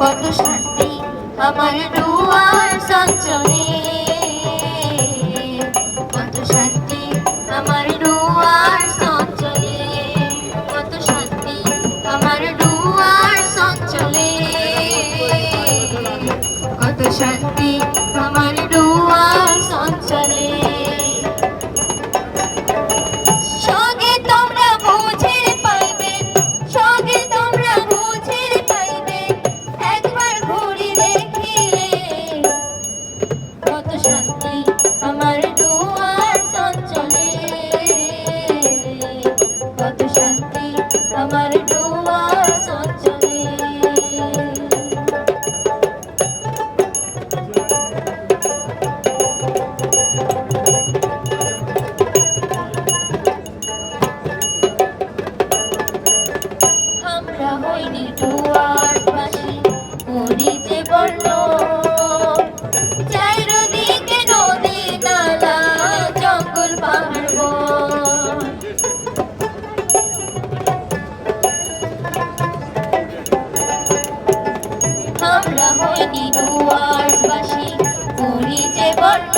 কত শান্তি আমার দুয়ার সঞ্চলে কত শান্তি আমার দুয়ার সঞ্চলে কত শান্তি আমার দুয়ার সঞ্চলে কত শান্তি কত শান্তি আমরা হইনি দুয়ারবাসী করিতে বর্ণ